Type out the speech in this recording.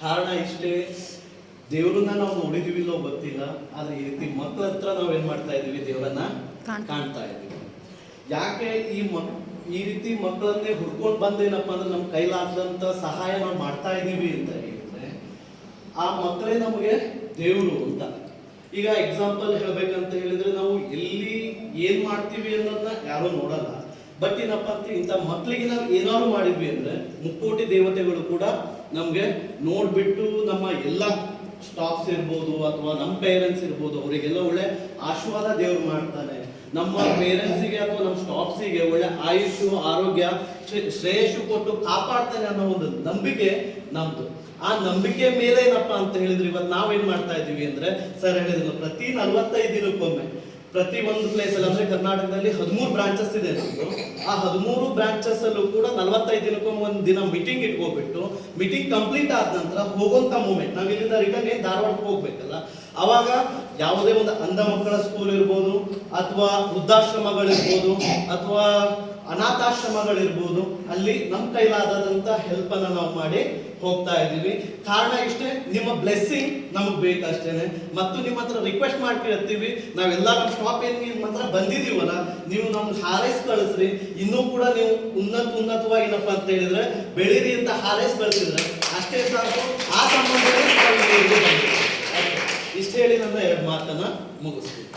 ಕಾರಣ ಇಷ್ಟೇ ದೇವರನ್ನ ನಾವು ನೋಡಿದೀವಿ ಇಲ್ಲೋ ಗೊತ್ತಿಲ್ಲ ಆದ್ರೆ ಈ ರೀತಿ ಮಕ್ಕಳ ಹತ್ರ ನಾವ್ ಏನ್ ಮಾಡ್ತಾ ಇದೀವಿ ದೇವರನ್ನ ಕಾಣ್ತಾ. ಇದ್ದೀವಿ. ಇದೀವಿ ಯಾಕೆ ಈ ಮಕ್ ಈ ರೀತಿ ಮಕ್ಕಳನ್ನೇ ಹುಡ್ಕೊಂಡು ಬಂದೇನಪ್ಪ ಅಂದ್ರೆ ನಮ್ಮ ಕೈಲಾಗದಂತ ಸಹಾಯ ನಾವು ಮಾಡ್ತಾ ಇದೀವಿ ಅಂತ ಹೇಳಿದ್ರೆ ಆ ಮಕ್ಕಳೇ ನಮಗೆ ದೇವರು ಅಂತ. ಈಗ ಎಕ್ಸಾಂಪಲ್ ಹೇಳ್ಬೇಕಂತ ಹೇಳಿದ್ರೆ ನಾವು ಎಲ್ಲಿ ಏನ್ ಮಾಡ್ತೀವಿ ಅನ್ನೋದನ್ನ ಯಾರು ನೋಡಲ್ಲ. ಬಟ್ ಏನಪ್ಪ ಅಂತ ಇಂಥ ಮಕ್ಕಳಿಗೆ ನಾವು ಏನಾದ್ರು ಮಾಡಿದ್ವಿ ಅಂದ್ರೆ ಮುಕ್ಕೋಟಿ ದೇವತೆಗಳು ಕೂಡ ನಮ್ಗೆ ನೋಡ್ಬಿಟ್ಟು ನಮ್ಮ ಎಲ್ಲ ಸ್ಟಾಫ್ಸ್ ಇರ್ಬೋದು ಅಥವಾ ನಮ್ಮ ಪೇರೆಂಟ್ಸ್ ಇರ್ಬೋದು, ಅವರಿಗೆಲ್ಲ ಒಳ್ಳೆ ಆಶೀರ್ವಾದ ದೇವ್ರು ಮಾಡ್ತಾನೆ ನಮ್ಮ ಪೇರೆಂಟ್ಸಿಗೆ ಅಥವಾ ನಮ್ಮ ಸ್ಟಾಫ್ಸಿಗೆ ಒಳ್ಳೆ ಆಯುಷು, ಆರೋಗ್ಯ ಶ್ರೇ- ಶ್ರೇಯಸ್ಸು ಕೊಟ್ಟು ಕಾಪಾಡ್ತಾನೆ ಅನ್ನೋ ಒಂದು ನಂಬಿಕೆ ನಮ್ದು. ಆ ನಂಬಿಕೆ ಮೇಲೆ ಏನಪ್ಪಾ ಅಂತ ಹೇಳಿದ್ರೆ ಇವತ್ತು ನಾವೇನ್ ಮಾಡ್ತಾ ಇದೀವಿ ಅಂದ್ರೆ, ಸರ್ ಹೇಳಿದ್ರು, ಪ್ರತಿ ನಲ್ವತ್ತೈದು ದಿನಕ್ಕೊಮ್ಮೆ ಪ್ರತಿ ಒಂದು ಪ್ಲೇಸ್ ಅಲ್ಲಿ ಅಂದ್ರೆ ಕರ್ನಾಟಕದಲ್ಲಿ ಹದಿಮೂರು ಬ್ರಾಂಚಸ್ ಇದೆ ಆ ಹದಿಮೂರು ಬ್ರಾಂಚಸ್ ಅಲ್ಲೂ ಕೂಡ ನಲವತ್ತೈದು ದಿನಕ್ಕೊಮ್ಮೆ ಒಂದು ದಿನ ಮೀಟಿಂಗ್ ಇಟ್ಕೋಬಿಟ್ಟು ಮೀಟಿಂಗ್ ಕಂಪ್ಲೀಟ್ ಆದ ನಂತರ ಹೋಗೋಂತ ಮೂಮೆಂಟ್ ನಾವು ಇಲ್ಲಿಂದ ರಿಟರ್ನ್ ಏನ್ ಧಾರವಾಡಕ್ಕೆ ಹೋಗ್ಬೇಕಲ್ಲ? ಅವಾಗ ಯಾವುದೇ ಒಂದು ಅಂಧ ಮಕ್ಕಳ ಸ್ಕೂಲ್ ಇರ್ಬೋದು ಅಥವಾ ವೃದ್ಧಾಶ್ರಮಗಳಿರ್ಬೋದು ಅಥವಾ ಅನಾಥಾಶ್ರಮಗಳಿರ್ಬೋದು, ಅಲ್ಲಿ ನಮ್ಮ ಕೈಲಾದಂತ ಹೆಲ್ಪ್ ಅನ್ನ ನಾವು ಮಾಡಿ ಹೋಗ್ತಾ ಇದ್ದೀವಿ. ಕಾರಣ ಇಷ್ಟೇ, ನಿಮ್ಮ ಬ್ಲೆಸ್ಸಿಂಗ್ ನಮಗ್ ಬೇಕಷ್ಟೇನೆ. ಮತ್ತು ನಿಮ್ಮ ಹತ್ರ ರಿಕ್ವೆಸ್ಟ್ ಮಾಡ್ತಿರ್ತೀವಿ, ನಾವೆಲ್ಲ ನಮ್ಮ ಸ್ಟಾಪ್ ಏನ್ ನಿಮ್ಮ ಹತ್ರ ಬಂದಿದೀವಲ್ಲ, ನೀವು ನಮ್ಗೆ ಹಾರೈಸ್ ಕಳಿಸ್ರಿ. ಇನ್ನೂ ಕೂಡ ನೀವು ಉನ್ನತ ಉನ್ನತವಾಗಿ ಏನಪ್ಪ ಅಂತ ಹೇಳಿದ್ರೆ, ಬೆಳೀರಿ ಅಂತ ಹಾರೈಸ್ ಕಳಿಸಿದ್ರೆ ಅಷ್ಟೇ ಸಾಕು. ಆ ಸಂಬಂಧ. ಇಷ್ಟು ಹೇಳಿ ನನ್ನ ಮಾತನ್ನ ಮುಗಿಸ್ತೀನಿ.